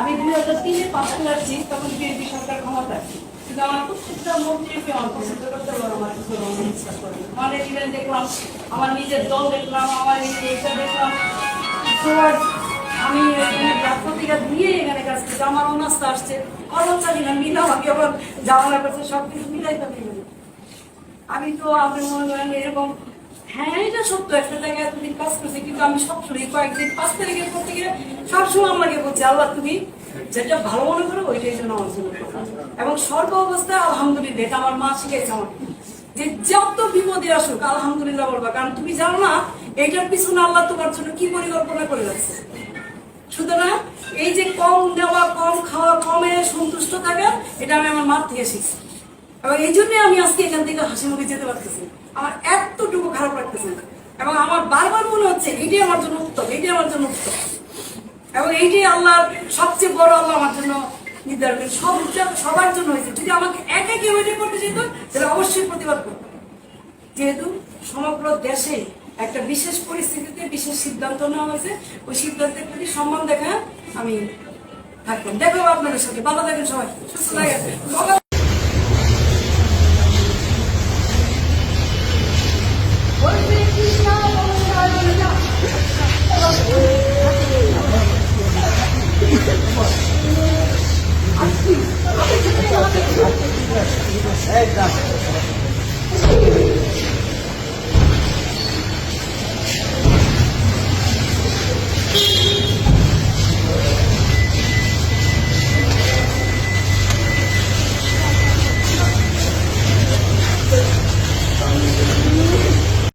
আমি দুই হাজার তিনে পাস করে আসছি, তখন বিএনপি সরকার ক্ষমতা কিন্তু আমার প্রত্যেকটা মন্ত্রীকে পছন্দ করতে পারো আমার কিছু রঙ বিশ্বাস করে আমার ইভেন্ট দেখলাম, আমার নিজের দল দেখলাম, আমার এই এইটা দেখলাম। আমি পত্রিকা দিয়ে এখানে কাজ করছি, আমার অনাস্থা আসছে। কর্মচারী না মিলা আমাকে আবার জামানা করছে সব কিছু মিলাই তো মিলে আমি তো আপনি মনে করেন এরকম হ্যাঁ এটা সত্য। একটা জায়গায় এতদিন কাজ কিন্তু আমি সবসময় কয়েকদিন পাঁচ সবসময় আমাকে বলছি, আল্লাহ, তুমি যেটা ভালো মনে করো, ওইটাই জন্য আমার জন্য এবং সর্ব অবস্থায় আলহামদুলিল্লাহ, এটা আমার মা শিখেছে আমাকে যে যত বিপদে আসুক, আলহামদুলিল্লাহ বলবা, কারণ তুমি জানো না এইটার পিছনে আল্লাহ তোমার জন্য কি পরিকল্পনা করে রাখছে। সুতরাং এই যে কম নেওয়া কম খাওয়া, কমে সন্তুষ্ট থাকা, এটা আমি আমার মার থেকে শিখছি। এবং এই জন্য আমি আজকে এখান থেকে হাসি মুখে যেতে পারতেছি। আমার এতটুকু খারাপ লাগতেছে। এবং আমার বারবার মনে হচ্ছে এইটাই আমার জন্য উত্তম এইটাই আমার জন্য উত্তম। এবং এইটাই আল্লাহর সবচেয়ে বড় আল্লাহ আমার জন্য নির্ধারণ। সব সবার জন্য হয়েছে। যদি আমাকে একা কেউ এটা করতে যেত তাহলে অবশ্যই প্রতিবাদ করতাম যেহেতু সমগ্র দেশে একটা বিশেষ পরিস্থিতিতে বিশেষ সিদ্ধান্ত নেওয়া হয়েছে। ওই সিদ্ধান্তের প্রতি সম্মান দেখা আমি থাকতাম দেখো আপনাদের সাথে। ভালো থাকেন সবাই। সুস্থ থাকেন। একদম